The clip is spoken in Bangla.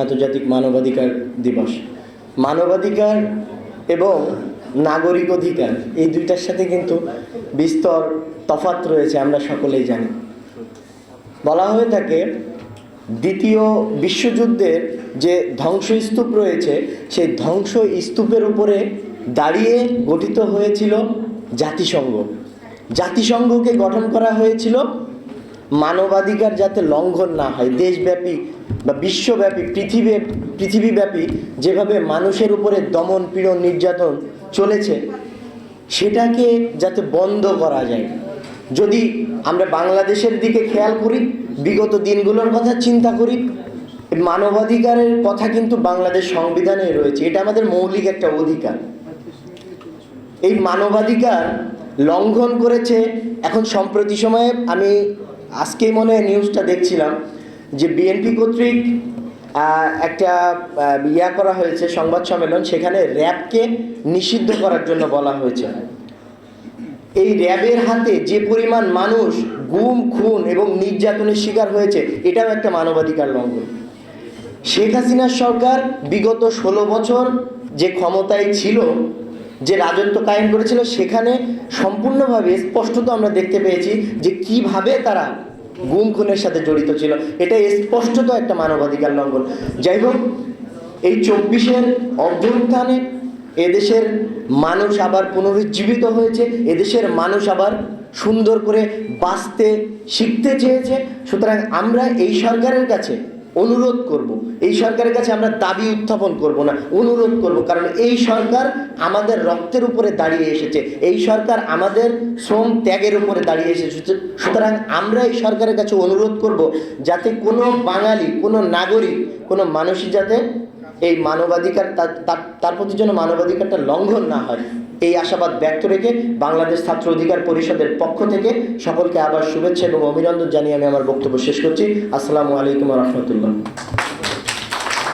আন্তর্জাতিক মানবাধিকার দিবস। মানবাধিকার এবং নাগরিক অধিকার, এই দুইটার সাথে কিন্তু বিস্তর তফাৎ রয়েছে, আমরা সকলেই জানি। বলা হয়ে থাকে, দ্বিতীয় বিশ্বযুদ্ধের যে ধ্বংসস্তূপ রয়েছে, সেই ধ্বংস স্তূপের উপরে দাঁড়িয়ে গঠিত হয়েছিল জাতিসংঘ। জাতিসংঘকে গঠন করা হয়েছিল মানবাধিকার যাতে লঙ্ঘন না হয়, দেশব্যাপী বা বিশ্বব্যাপী, পৃথিবী, পৃথিবীব্যাপী যেভাবে মানুষের উপরে দমন, পীড়ন, নির্যাতন চলেছে, সেটাকে যাতে বন্ধ করা যায়। যদি আমরা বাংলাদেশের দিকে খেয়াল করি, বিগত দিনগুলোর কথা চিন্তা করি, মানবাধিকারের কথা কিন্তু বাংলাদেশ সংবিধানে রয়েছে। এটা আমাদের মৌলিক একটা অধিকার। এই মানবাধিকার লঙ্ঘন করেছে, এখন সম্প্রতি সময়ে আমি আজকেই মনে হয় নিউজটা দেখছিলাম যে বিএনপি কর্তৃক একটা ইয়া করা হয়েছে, সংবাদ সম্মেলন, সেখানে র্যাবকে নিষিদ্ধ করার জন্য বলা হয়েছে। এই র্যাবের হাতে যে পরিমাণ মানুষ গুম, খুন এবং নির্যাতনের শিকার হয়েছে, এটাও একটা মানবাধিকার লঙ্ঘন। শেখ হাসিনার সরকার বিগত ষোলো বছর যে ক্ষমতায় ছিল, যে রাজত্ব কায়েম করেছিল, সেখানে সম্পূর্ণভাবে স্পষ্টত আমরা দেখতে পেয়েছি যে কীভাবে তারা গুম খুনের সাথে জড়িত ছিল। এটা স্পষ্টত একটা মানবাধিকার লঙ্ঘন। যাই হোক, এই চব্বিশের অভ্যুত্থানে এদেশের মানুষ আবার পুনরুজ্জীবিত হয়েছে, এদেশের মানুষ আবার সুন্দর করে বাঁচতে, শিখতে চেয়েছে। সুতরাং আমরা এই সরকারের কাছে অনুরোধ করব। এই সরকারের কাছে আমরা দাবি উত্থাপন করব না, অনুরোধ করব। কারণ এই সরকার আমাদের রক্তের উপরে দাঁড়িয়ে এসেছে, এই সরকার আমাদের শ্রম ত্যাগের উপরে দাঁড়িয়ে এসেছে। সুতরাং আমরা এই সরকারের কাছে অনুরোধ করব যাতে কোনো বাঙালি, কোনো নাগরিক, কোনো মানুষই যাতে এই মানবাধিকার তার প্রতি যেন মানবাধিকারটা লঙ্ঘন না হয়। এই আশাবাদ ব্যক্ত রেখে বাংলাদেশ ছাত্র অধিকার পরিষদের পক্ষ থেকে সকলকে আবার শুভেচ্ছা এবং অভিনন্দন জানিয়ে আমি আমার বক্তব্য শেষ করছি। আসসালামু আলাইকুম রহমতুল্লাহ।